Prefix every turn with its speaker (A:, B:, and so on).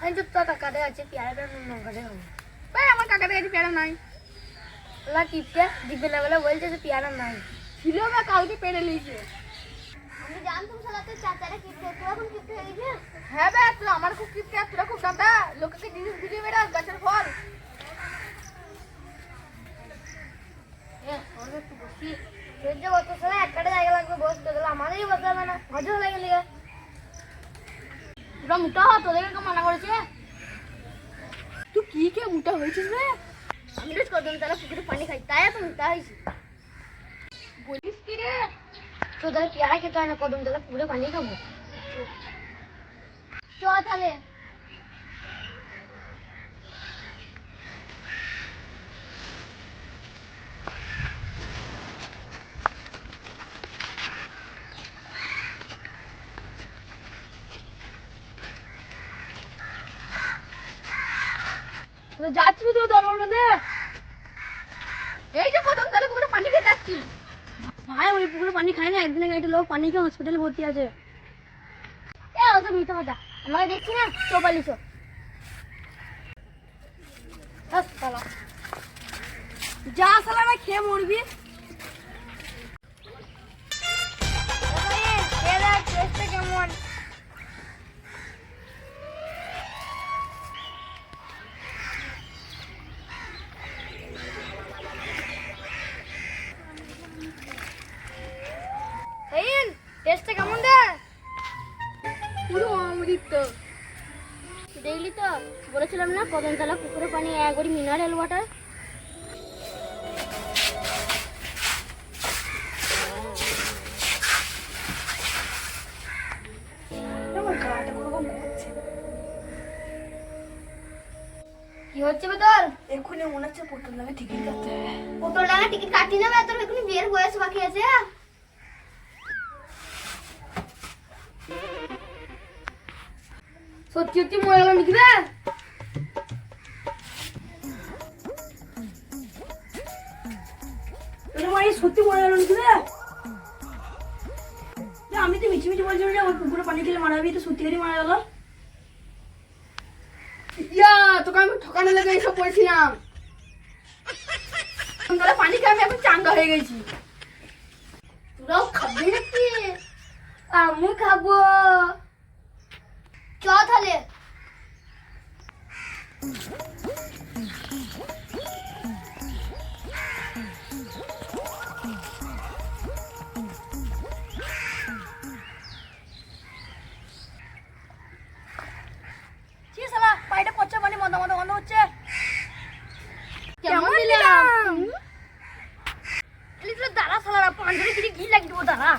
A: আমি তো তোর কাকাদের আছে পেয়ারাটা লঙ্কাটা খাব
B: ভাই আমার কাকাদের কাছে পেয়ারা নাই
A: ওলা কিপটে দিবে না বলে বলছে যে পেয়ারা নাই
B: ছিল বা কালকে পেরে নিয়েছে
A: আমি জানতাম শালা তুই চাচারা কিপটে তুই এখন কিপটে হয়ে গেছিস
B: হ্যাঁ বে তুই আমার খুব কিপটে আর তোরা খুব দাদা লোককে জিনিস বুঝিয়ে বেড়াস গাছের ফল
A: এ ওরে একটু বসি সহ্য করতে শালা একটা জায়গা লাগবে বসতে গেলে আমাদেরই বসতে হবে না মজা লাগে লিগে তোরা মোটা হ তোদেরকে কেউ মানা করেছে?
B: তুই কি কে মোটা হয়েছিস রে?
A: আমি রোজ কদম তারা পুকুরে পানি খাই, তাই এত মোটা হয়েছি।
B: বলিস কি রে?
A: তোদের পেয়ারা খেতে হয় না কদম তালা পুকুরে পানি খাব। চ তাহলে।
B: যাচ্ছি তো দরবার পুকুরে পানি খেয়ে যাচ্ছি
A: ভাই পুকুরে পানি খায় না, একদিন আগে লোক পানি হসপিটালে ভর্তি আছে। এ ওসব মিথ্যা কথা। দেখছি না? চো পালিস
B: যা সালা খেয়ে মরবি।
A: টেস্টটা কেমন রে
B: পুরো অমৃত।
A: দেখলি তো বলেছিলাম না কদমতলা পুকুরে পানি এক একবারই মিনারেল ওয়াটার কি হচ্ছে বে
B: এক্ষুনি মনে হচ্ছে পটল লাগে ঠিকই যাচ্ছে
A: পটল টাকা টিকিট কাটি নেবে তোর এখনই বিয়ের বয়স বাকি আছে।
B: সত্যি সত্যি মরে গেল নাকি রে? সত্যি মরে গেল নাকি রে? আমি তো মিছি মিছি বলছিলাম যে ওই পুকুরে পানি খেলে মারা যাবি, তো সত্যিকারই মারা গেল। ইয়া, তোকে আমি ঠকানো লেগে এইসব করেছিলাম। পানি খেয়ে আমি এখন চাঙ্গা হয়ে গেছি।
A: তোরাও খাবি নাকি? আমি খাব চ তাহলে
B: কি শালা পাইটা পচা পানি মদা মদা গন্ধ হচ্ছে
A: কেমন দিলাম এলি তোর দাঁড়া শালারা পাঞ্জরে কিছু ঘি লাগিয়ে দেবো দাঁড়া